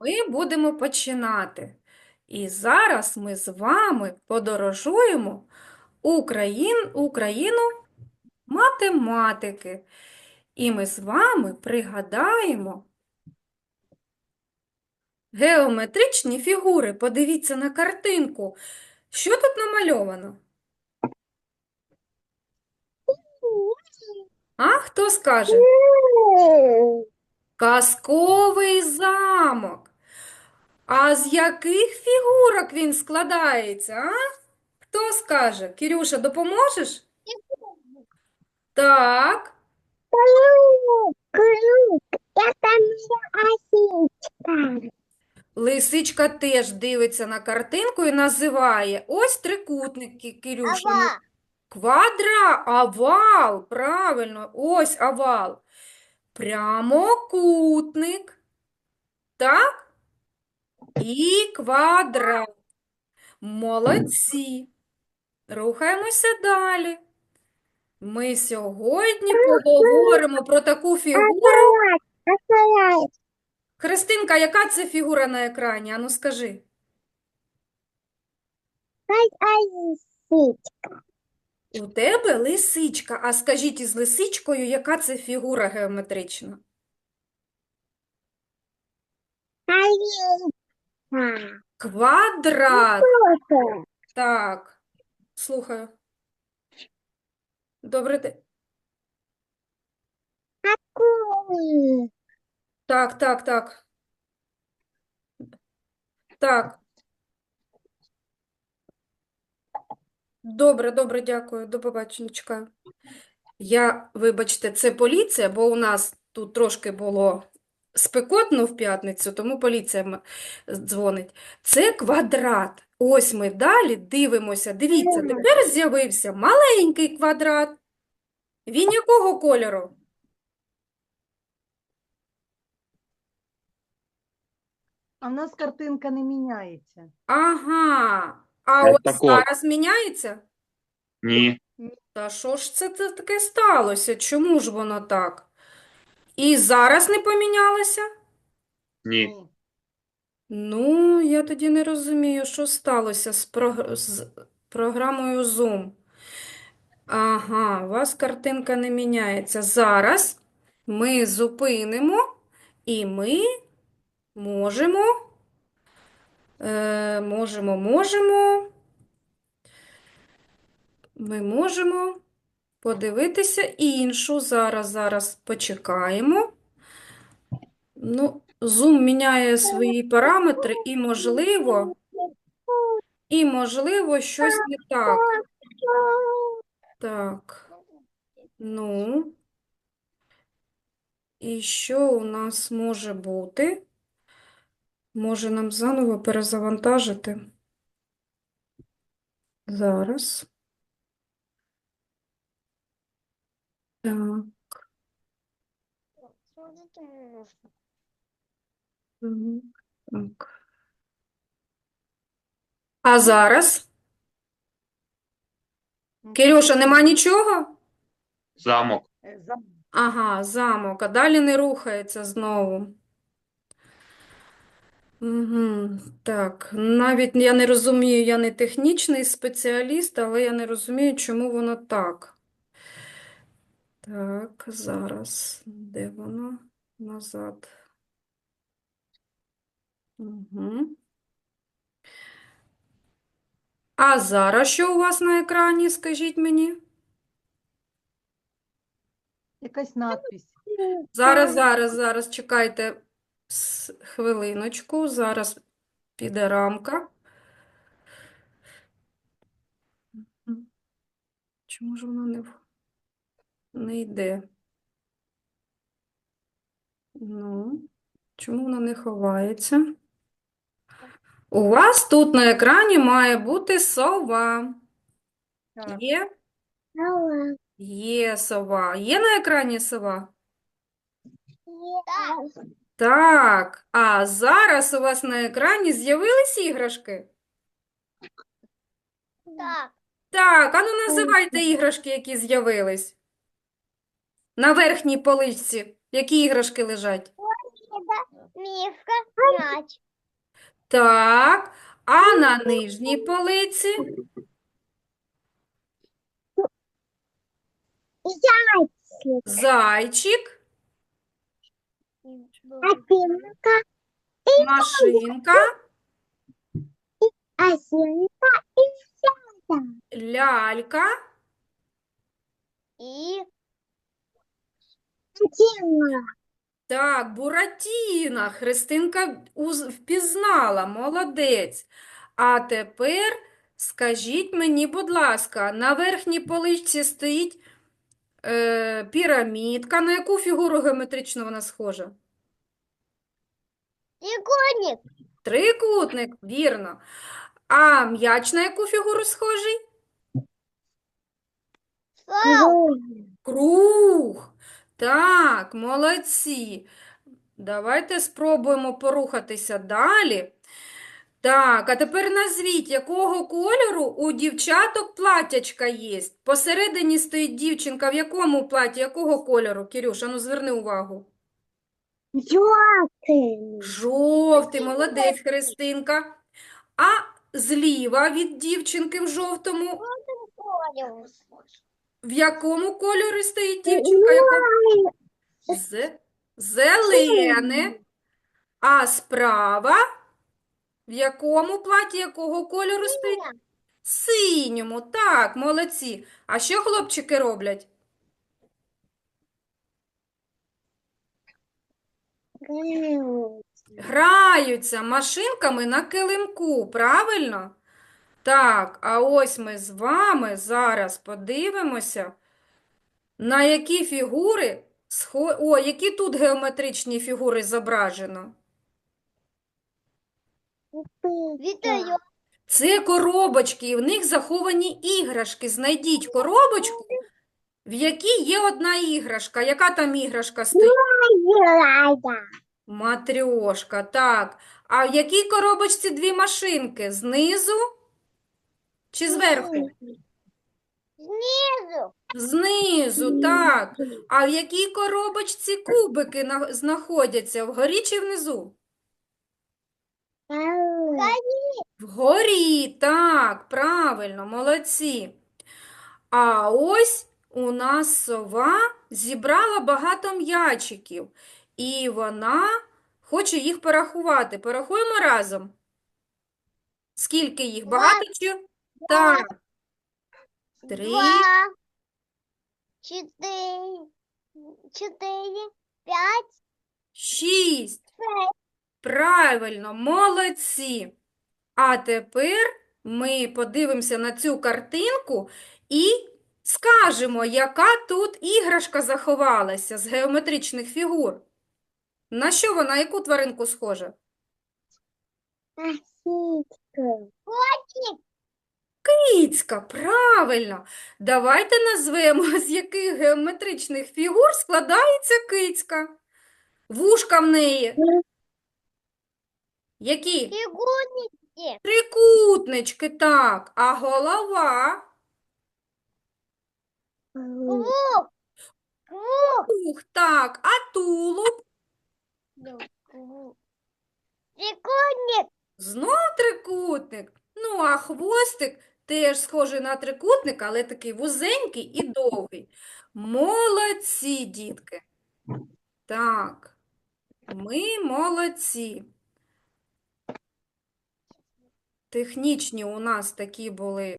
ми будемо починати. І зараз ми з вами подорожуємо Україн, Україну математики. І ми з вами пригадаємо геометричні фігури. Подивіться на картинку. Що тут намальовано? А хто скаже? Казковий замок. А з яких фігурок він складається, а? Хто скаже? Кирюша, допоможеш? Так. Это моя осечка. Лисичка теж дивиться на картинку і називає ось трикутник, Ки- Кирюша. Квадра, овал, правильно, ось овал. Прямокутник, так? І квадрат. Молодці. Рухаємося далі. Ми сьогодні поговоримо про таку фігуру. Христинка, яка це фігура на екрані? Ану скажи. Осечка. У тебе лисичка. А скажіть із лисичкою, яка це фігура геометрична? Овечка. Квадрат. Так, слухаю. День. Акулы. Так, так, так. Так. Добре, добре, дякую. До побачення, чекаю. Я, вибачте, це поліція, бо у нас тут трошки було спекотно в п'ятницю, тому поліція дзвонить. Це квадрат. Ось ми далі дивимося. Дивіться, тепер з'явився маленький квадрат. Він якого кольору? А в нас картинка не міняється. Ага. А От ось такого. зараз міняється? Ні, Та що ж це та- таке сталося? Чому ж воно так? І зараз не помінялося? ні. Ну, я тоді не розумію, що сталося з, прог... з програмою Zoom. Ага, у вас картинка не міняється. Зараз ми зупинимо і ми можемо, е, можемо, можемо, ми можемо подивитися іншу. Зараз, зараз почекаємо. Ну, Zoom міняє свої параметри і, можливо, і, можливо, щось не так. Так, ну, і що у нас може бути? Може нам заново перезавантажити? Зараз. Так, так, так. А зараз? Кирюша, нема нічого? Замок. Ага, замок, а далі не рухається знову. Угу, так, навіть я не розумію, я не технічний спеціаліст, але я не розумію, чому воно так. Так, зараз, де воно? Назад. Угу. А зараз що у вас на екрані, скажіть мені? Якась надпись. Зараз, зараз, зараз, чекайте хвилиночку, зараз піде рамка. Чому ж воно не, не йде? Ну, чому воно не ховається? У вас тут на екрані має бути сова. Так. Є? Алла. Є сова. Є на екрані сова? Да. Так, а зараз у вас на екрані з'явились іграшки? Так. Так, а ну називайте іграшки, які з'явились. На верхній поличці. Які іграшки лежать? Мишка, мяч. Так, а на нижній полиці? Зайчик. Зайчик, Осинка, машинка, осинка и сяда. лялька, И Тима. Так, Буратіна, Христинка впізнала, молодець. А тепер скажіть мені, будь ласка, на верхній поличці стоїть е, пірамідка. На яку фігуру геометричну вона схожа? Трикутник. Трикутник, вірно. А м'яч на яку фігуру схожий? Круг. Так, молодці. Давайте спробуємо порухатися далі. Так, а тепер назвіть, якого кольору у дівчаток платячка є. Посередині стоїть дівчинка. В якому платі, якого кольору? Кирюша, ну зверни увагу. Желтый. Жовтий, молодець, Христинка. А зліва від дівчинки в жовтому, в якому кольорі стоїть дівчинка? Яка? Зе- Зелене. А справа в якому платі якого кольору стоїть? Синьому. Так, молодці. А що хлопчики роблять? Граються машинками на килимку, правильно? Так, а ось ми з вами зараз подивимося, на які фігури схо... О, які тут геометричні фігури зображено? Витаю. Це коробочки, і в них заховані іграшки. Знайдіть коробочку, в якій є одна іграшка. Яка там іграшка стоїть? Матрьошка, так. А в якій коробочці дві машинки? Знизу чи зверху? Снизу. Знизу, так. А в якій коробочці кубики на- знаходяться? Вгорі чи внизу? Вгорі, так, правильно, молодці. А ось у нас сова зібрала багато м'ячиків, і вона хоче їх порахувати. Порахуємо разом. Скільки їх? Багато чи? Так. Три, Два. Четыре. Четыре. Пять. шість. Правильно, молодці. А тепер ми подивимося на цю картинку і скажемо, яка тут іграшка заховалася з геометричних фігур. На що вона, яку тваринку схожа? Кицька, правильно. Давайте назвемо, з яких геометричних фігур складається кицька. Вушка в неї. Які? Трикутнички, так. А голова? Ух, так. А тулуб? Трикутник. Знов трикутник. Ну, а хвостик теж схожий на трикутник, але такий вузенький і довгий. Молодці, дітки. Так, ми молодці. Технічні у нас такі були